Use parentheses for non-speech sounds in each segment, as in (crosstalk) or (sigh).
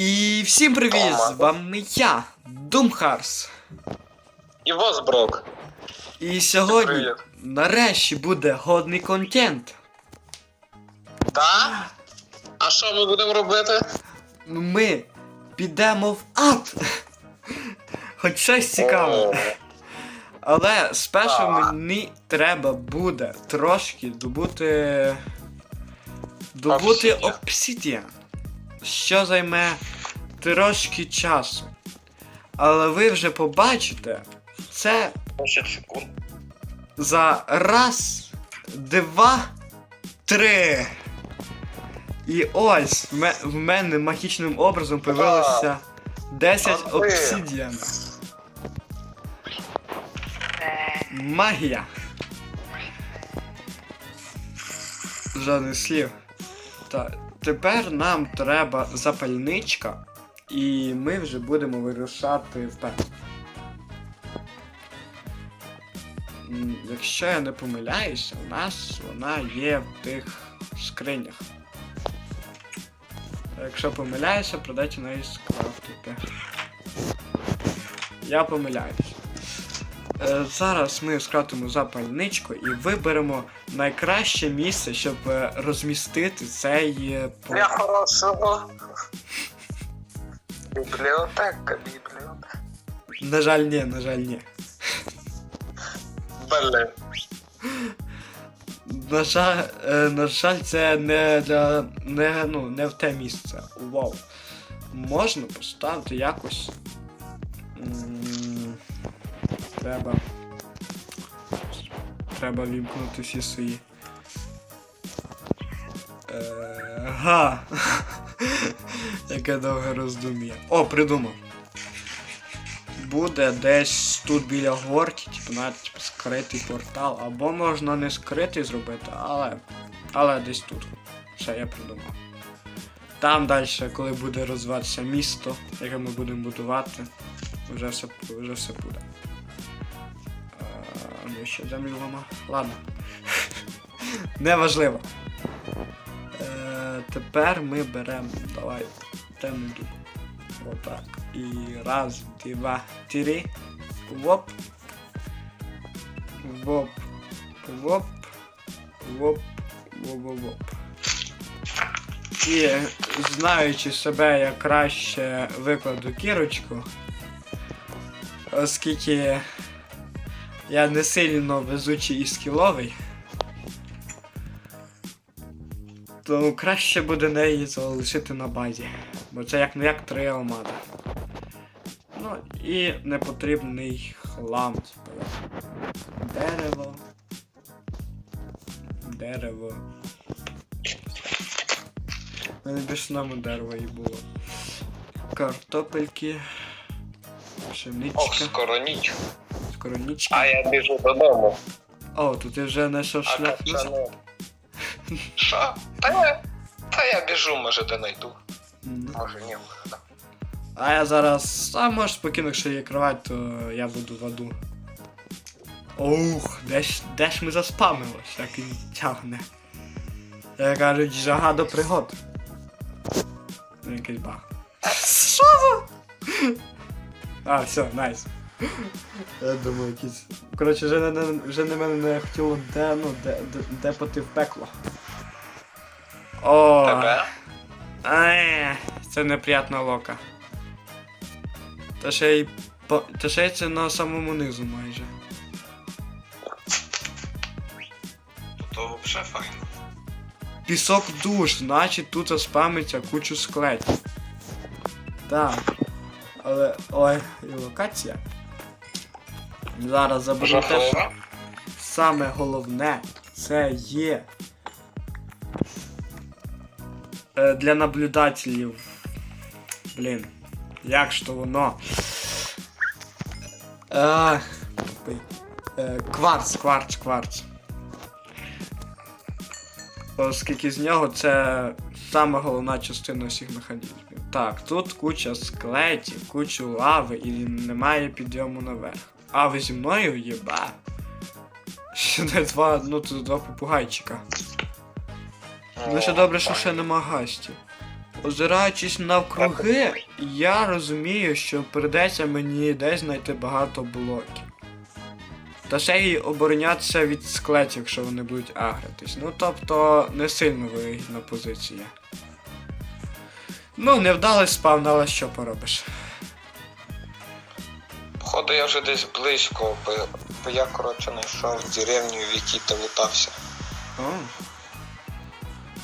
І всім привіт! З вами я, Думхарс. І Возброк. І сьогодні Привіт. нарешті буде годний контент. Та? А що ми будемо робити? Ми підемо в ад. Хоч щось цікаве. Але спершу Так. мені треба буде трошки добути. Добути Обсидіан. Що займе трошки часу. Але ви вже побачите це 10 секунд. за раз, два, три. І ось в мене магічним образом появилося 10 А. Магія. Жодних слів. Так, тепер нам треба запальничка, і ми вже будемо вирушати вперед. Якщо я не помиляюся, у нас вона є в тих скринях. Якщо помиляюся, продайте неї скрафтити. Я помиляюсь. Е, зараз ми скрафтимо запальничку і виберемо найкраще місце, щоб е, розмістити цей е, Для хорошого. Бібліотека, бібліотека. На жаль, ні, на жаль, ні. Блин. На жаль, на жаль, це не для. Не, ну, не в те місце. Вау. Можна поставити якось. Треба. Треба вімкнути всі свої. Е, га. (laughs) Яке довге роздум'я. О, придумав. Буде десь тут біля горки, типу, навіть типу, скритий портал. Або можна не скритий зробити, але. Але десь тут. Все, я придумав. Там далі, коли буде розвиватися місто, яке ми будемо будувати, вже все, вже все буде. Ну ще землю лома. Ладно. (laughs) Неважливо. Е, тепер ми беремо. Давай. Темний дуб. Отак. І раз, два, три. Воп. Воп. Воп. Воп. Воп-воп-воп. І знаючи себе, я краще викладу кірочку, оскільки я не сильно везучий і скіловий, то краще буде неї залишити на базі. Бо це як не як три алмази. Ну і непотрібний хлам. Дерево. Дерево. Мене більше нами дерева і було. Картопельки. Ох, скоро ніч. Скоронічки. А я біжу додому. О, тут я вже знайшов А шлях назад. Що? Та я. Та я біжу, може, де найду. М. Може, ні, може, да. А я зараз. А може спокійно, якщо є кровать, то я буду в аду. Ух, де ж, де ж ми заспамилось, так і тягне. Як кажуть, жага до пригод. Ну, якийсь баг. Що за? (laughs) А, все, найс. Я думаю, якийсь. Коротше, вже не, вже не мене не хотіло де, ну, де, де, депати в пекло. О, Тебе? Ай, це неприятна лока. Та ще й. Та ще й це на самому низу майже. То взагалі файно. Пісок душ, значить тут спамиться кучу склетів. Так. Але. Ой, і локація. Зараз заберу те, що саме головне це є. Е, для наблюдателів. Блін. Як ж то воно? Е, тупий. Е, кварц, кварц, кварц. Оскільки з нього це саме головна частина всіх механізмів. Так, тут куча склетів, куча лави і немає підйому наверх. А ви зі мною єба. Ще не два, ну тут два попугайчика. Ну ще добре, що ще нема гастів. озираючись навкруги, я розумію, що придеться мені десь знайти багато блоків. Та ще й оборонятися від склетів, якщо вони будуть агритись. Ну тобто не сильно вигідна позиція. Ну, невдалий спавн, але що поробиш. Походу я вже десь близько, бо, бо я, коротше, знайшов деревню, в якій ти лутався. О.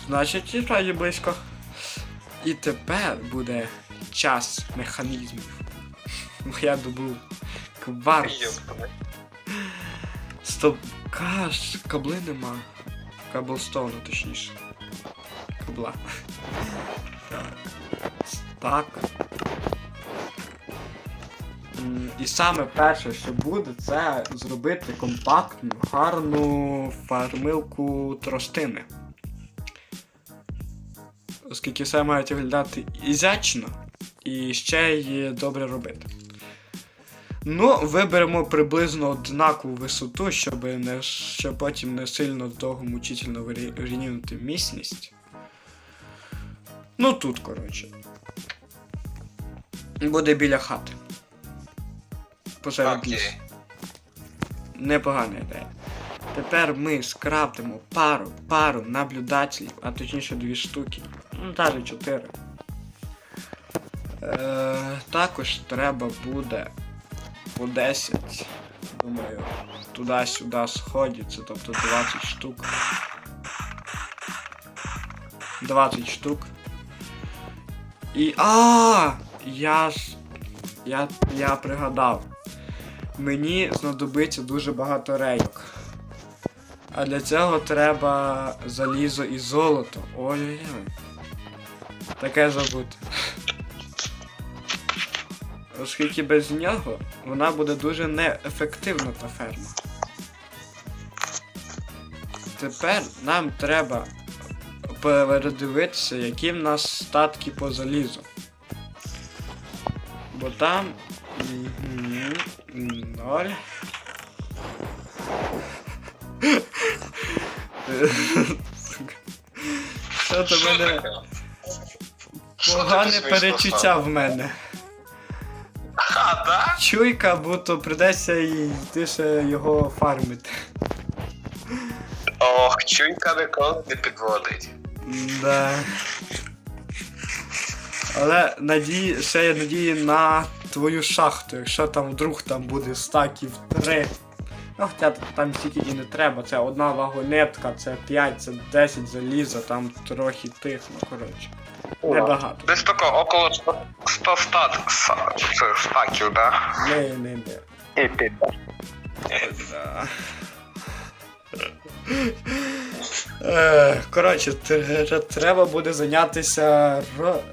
Значить, і справді близько. І тепер буде час механізмів. Я добув кварц. Стоп. Каш, кабли нема. Каблстоуну, точніше. Кабла. Так. Так. М, І саме перше, що буде, це зробити компактну, гарну фармилку тростини. Оскільки все має виглядати ізячно і ще й добре робити. Ну, виберемо приблизно однакову висоту, щоб, не, щоб потім не сильно довго мучительно вирі- вирівнювати міцність. Ну тут, коротше. Буде біля хати. Лісу. Окей. Непогана ідея. Тепер ми скрафтимо пару, пару наблюдателів, а точніше дві штуки. Ну, навіть чотири. Е, також треба буде по 10. Думаю, туди-сюди сходяться, тобто 20 штук. 20 штук. І. А! Я ж. Я, я пригадав. Мені знадобиться дуже багато рейок. А для цього треба залізо і золото. Ой-ой-ой. Таке забути. Оскільки без нього вона буде дуже неефективна та ферма. Тепер нам треба передивитися, які в нас статки по залізу. Бо там. мгм, Ноль. Що до мене погане перечуття в мене. А, да? Чуйка, будто придеться і йти ще його фармити. Ох, чуйка ніколи не підводить. Да. Але надії, ще є надії на твою шахту, якщо там вдруг там буде стаків 3. Ну, хоча там стільки і не треба, це одна вагонетка, це 5, це 10 заліза, там трохи тих, ну коротше. Небагато. Десь тако, около 100, 100 стат, цих стаків, да? Не, не, не. І піде. Да. Е, Коротше, треба буде зайнятися.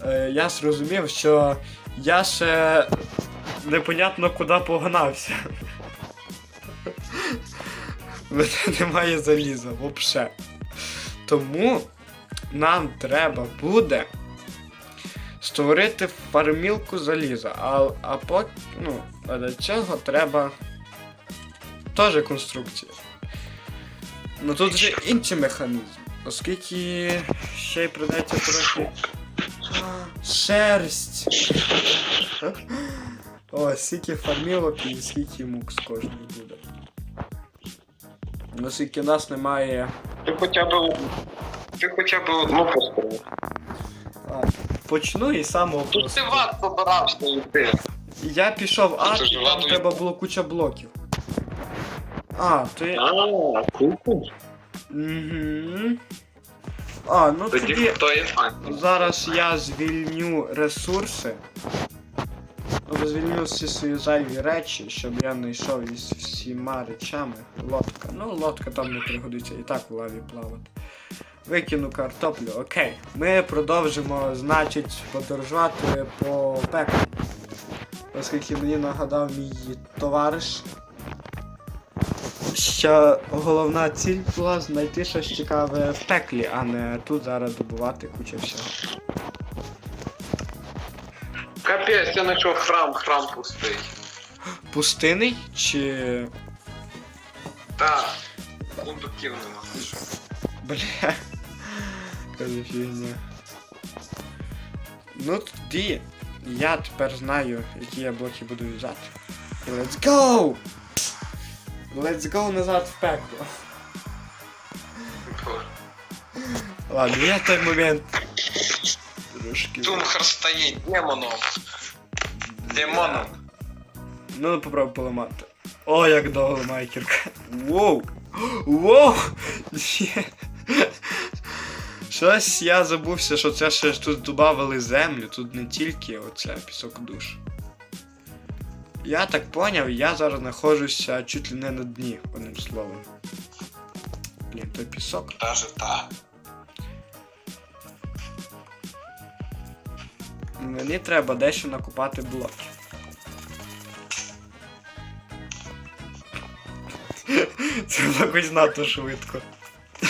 е, Я зрозумів, що я ще непонятно куди погнався. Мене немає заліза взагалі. Тому нам треба буде створити фармілку заліза. А, а пок, ну, а для цього треба теж конструкція. Ну тут вже інший механізм, оскільки ще й придеться трохи. Шерсть! О, скільки фармілок і скільки мук з кожної буде. Ну, Оскільки в нас немає. Ти хоча б... Ти хоча б одну поставив. А, почну і самого Тут ти в ад побирався йти. Я пішов ад, Це і там треба було куча блоків. А, то я. А, круто. Угу. А, ну Тоді зараз я звільню ресурси. Ну, всі свої зайві речі, щоб я не йшов із всіма речами. Лодка. Ну, лодка там не пригодиться, і так в лаві плавати. Викину картоплю, окей. Ми продовжимо, значить, подорожувати по пеклу. Оскільки мені нагадав мій товариш, що головна ціль була знайти щось цікаве в пеклі, а не тут зараз добувати кучу всього. Капець, я знайшов храм, храм пустий. Пустиний чи. Так. Сундуків нема. Бля. Каже фігня. Ну тоді я тепер знаю, які я блоки буду юзати. І let's go! Let's go назад в пекло. Ладно, я той момент. Трошки. Думхар стає демоном. Демоном. Ну, попробуй поламати. О, як довго майкерка. Воу! Воу! Щось я забувся, що це ще ж тут додавали землю, тут не тільки оце пісок душ. Я так поняв, я зараз знаходжуся чуть ли не на дні, одним словом. Блін, той пісок. Даже так. Мені треба дещо накопати блоки. (laughs) Це хоч надто швидко.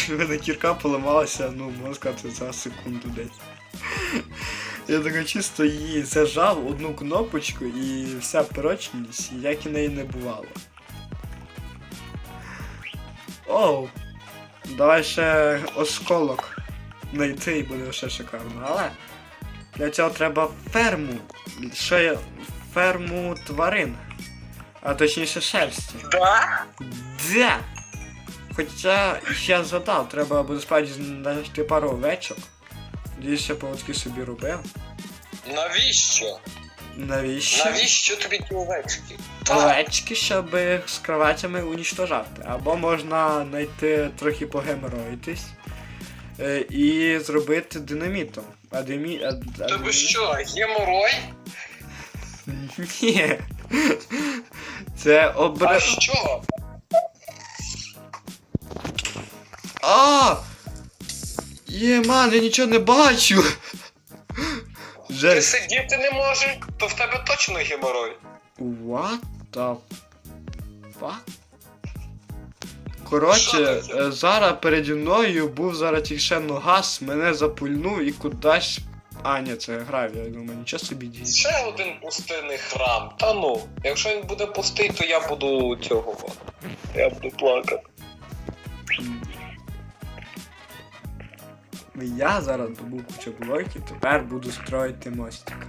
У мене кірка поламалася, ну, можна сказати, за секунду десь. Я так чисто її зажав одну кнопочку і вся прочність, як і неї не бувало. Оу! Давай ще осколок знайти і буде ще шикарно. Але для цього треба ферму. Ще ферму тварин. А точніше шерсті. Да? Де? Хоча я згадав, треба буде справді знайти пару овечок. Надіюсь, я поводки собі робив. Навіщо? Навіщо? Навіщо тобі ті овечки? Овечки, щоб з кроватями унічтожати. Або можна знайти трохи погемороїтись е, і зробити динамітом. А димі... а, а Тобі динаміт- що, геморой? Ні. Це А обра... що? А! Є, ман, я нічого не бачу. Ти Жесть. сидіти не можеш, то в тебе точно геморой. What the fuck? Коротше, е, зараз переді мною був зараз тільки ще ногас, мене запульнув і кудись. А, ні, це грав, я думаю, нічого собі діє. Ще один пустинний храм. Та ну, якщо він буде пустий, то я буду цього. Я буду плакати. Я зараз добув кучу блоків, тепер буду строїти мостик.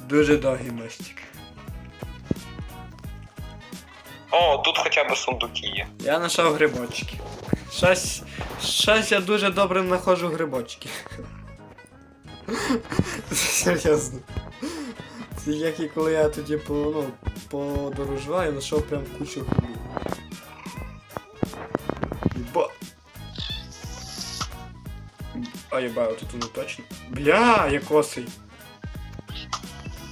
Дуже довгий мостик. О, тут хоча б сундуки є. Я знайшов грибочки. Щось. Щось я дуже добре знаходжу грибочки. (laughs) Серйозно. Це як і коли я тоді по, ну, подорожував і знайшов прям кучу грибів. Бо. А єба, тут воно точно. Бля, я косий.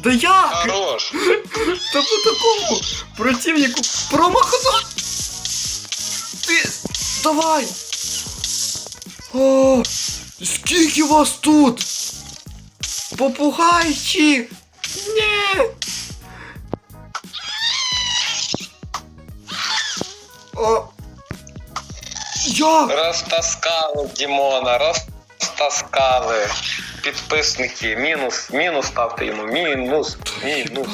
Да як? Хорош! Та по такому противнику промахнув. Ти. Давай! О, скільки вас тут? Попугайчик! Ні! О! Як? Розтаскали Дімона, розтаскали. Підписники, мінус, мінус ставте йому, мінус, мінус.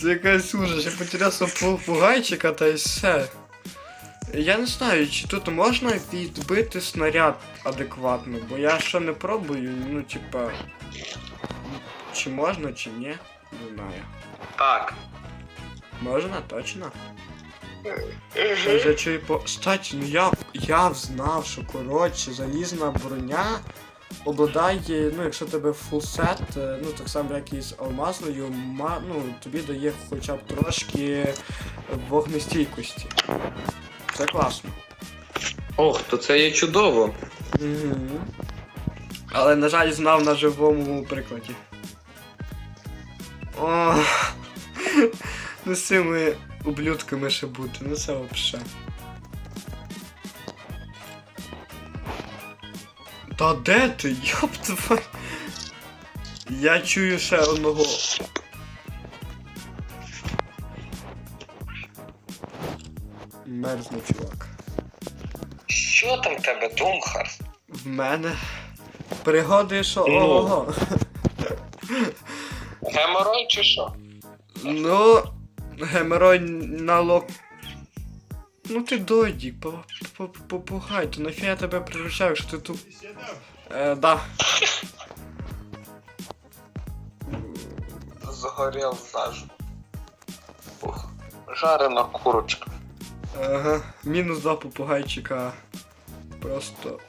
Це якась ужас, я потеряв свого попугайчика та й все. Я не знаю, чи тут можна відбити снаряд адекватно, бо я ще не пробую, ну типа. Чи можна, чи ні? Не знаю. Так. Можна, точно? Я чую по. Кстати, ну я, я знав, що коротше залізна броня обладає, ну якщо тебе фулсет, е, ну так само як і з алмазною, ма, ну, тобі дає хоча б трошки вогнестійкості. Це класно. Ох, то це є чудово. Угу. Але, на жаль, знав на живому прикладі. О, (laughs) ну з цими ублюдками ще бути, ну це вообще. Та де ти? Йоп твою. Я чую ще одного. Мерзне, чувак. Що там в тебе, Думхар? В мене. Пригоди, що Ну. ого. Геморой чи що? Ну, геморой на лок. Ну ти по- попугай, то нафіг я тебе приручав, якщо ти тут. Е, да. Згорів заживо. Ух, жарена курочка. Ага. Мінус два попугайчика. Просто.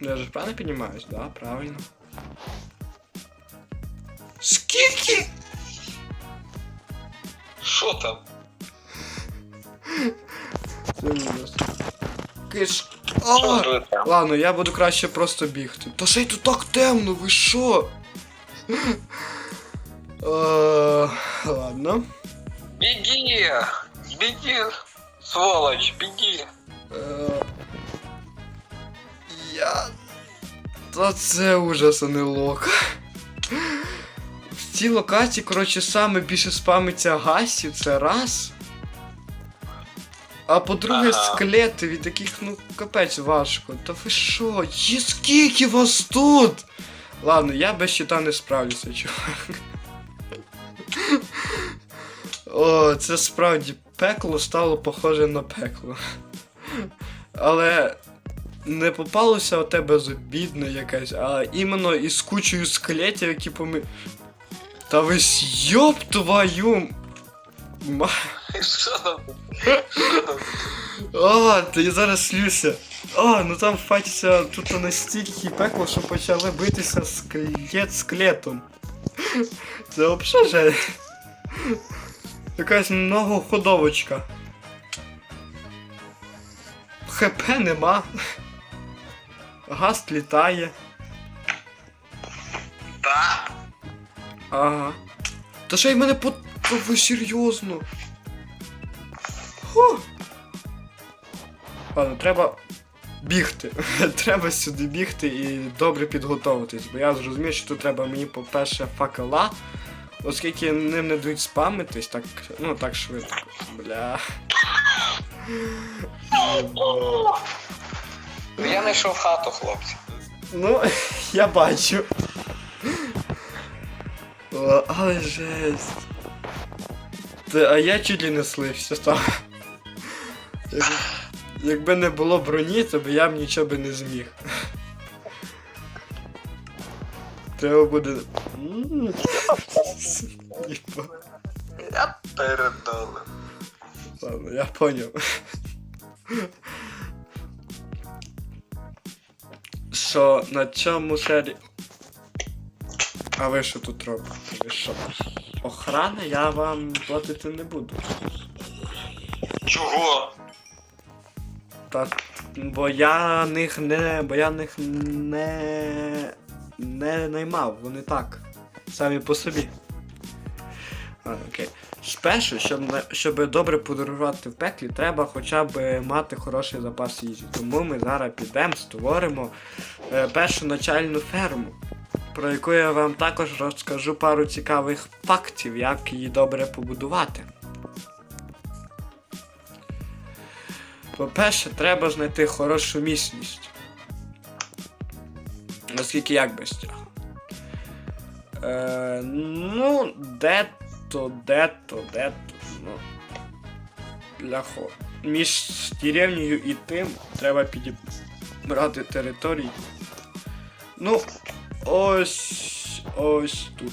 Ну, Я же правильно піднімаюсь, да? Правильно. Скільки? Що там? Це ужас. Киш. А! Ладно, я буду краще просто бігти. Та ще й тут так темно, ви що? Е, Ладно. Беги! Беги! Сволочь, беги! Е, Я. Та це ужас, а не лок. В цій локації, коротше, саме більше спамиться гасів, це раз. А по-друге, Ага. скелети, від яких, ну, капець важко. Та ви що? Є скільки вас тут? Ладно, я без щита не справлюся, чувак. О, це справді пекло стало похоже на пекло. Але не попалося у тебе безобідне якесь, а іменно із кучою скелетів, які помі. Та ви йоп твою. Ма... Що там? Що там? А, та я зараз слюся. А, ну там фатиться тут настільки пекло, що почали битися скелет скелетом. Це взагалі же. Якась многоходовочка. ХП нема. Газ літає. Так. Ага. Та ще й мене по. Та ви серйозно. Ладно, треба бігти. (laughs) треба сюди бігти і добре підготуватись, бо я зрозумів, що тут треба мені, по-перше, факела, оскільки ним не дають спамитись так, ну, так швидко. Бля. Я знайшов хату, хлопці. Ну, (laughs) я бачу. О, але жесть. Та, а я чуть ли не слився там. (laughs) Якби, не було броні, то б я б нічого би не зміг. Треба буде. Я передали. Ладно, я поняв. Що на цьому серії. А ви що тут робите? Ви що? Охрана я вам платити не буду. Чого? Та, бо я них не. Бо я них не. не наймав, вони так. Самі по собі. Окей. Спершу, щоб, щоб добре подорожувати в пеклі, треба хоча б мати хороший запас їжі. Тому ми зараз підемо, створимо е, першу начальну ферму, про яку я вам також розкажу пару цікавих фактів, як її добре побудувати. По-перше, треба знайти хорошу міцність. Наскільки як без цього. Е, ну, де-то, де-то, де-то. Ну, ляхо. Між деревнею і тим треба підібрати території. Ну, ось ось тут.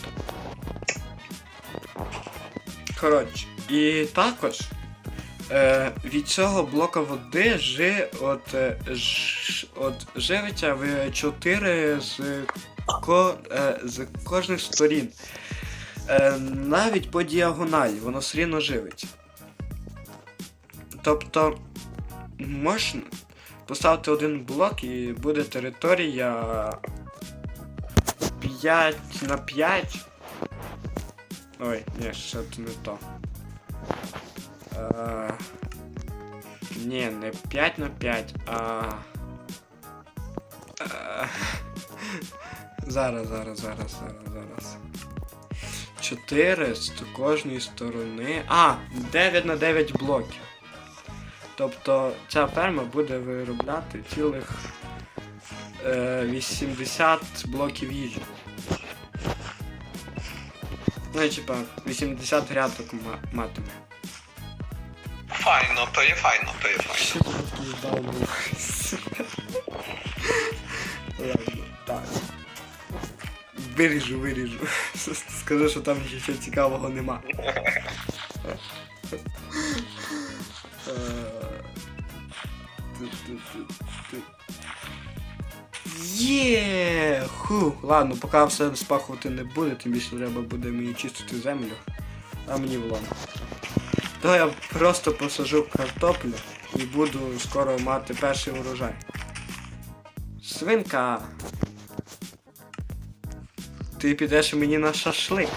Коротше, і також від цього блока води жи, от, е, ж, от живиться в 4 з, ко, е, з кожних сторін. Е, навіть по діагоналі воно все рівно живиться. Тобто можна поставити один блок і буде територія 5 на 5. Ой, ні, ще це не то. Е, ні, не 5 на 5, а. Е, (laughs) зараз, зараз, зараз, зараз, зараз. 4 з кожної сторони. А, 9 на 9 блоків. Тобто ця ферма буде виробляти цілих е, 80 блоків їжі. Ну, і, типа, 80 грядок матиме. Файно, то є файно, то є файно. Виріжу, виріжу. Скажу, що там нічого цікавого нема. Є! Ху, ладно, поки все спахувати не буде, тим більше треба буде мені чистити землю. А мені влом. То я просто посажу картоплю і буду скоро мати перший урожай. Свинка. Ти підеш мені на шашлик.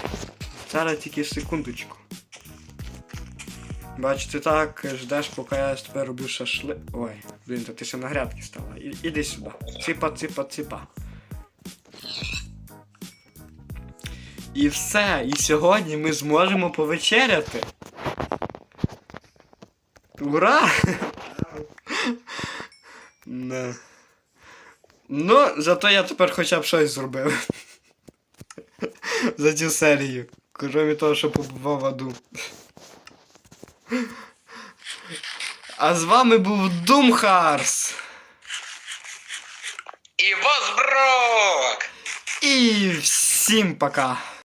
Зараз тільки секундочку. Бач, ти так ждеш, поки я з тебе роблю шашлик. Ой, блін, то ти ще на грядки стала. І, іди сюди. Ципа, ципа, ципа. І все. І сьогодні ми зможемо повечеряти. Ура! Не. Ну, зато я тепер хоча б щось зробив. За цю серію. Крім того, що побував в аду. А з вами був Думхарс. І Возброк! І всім пока.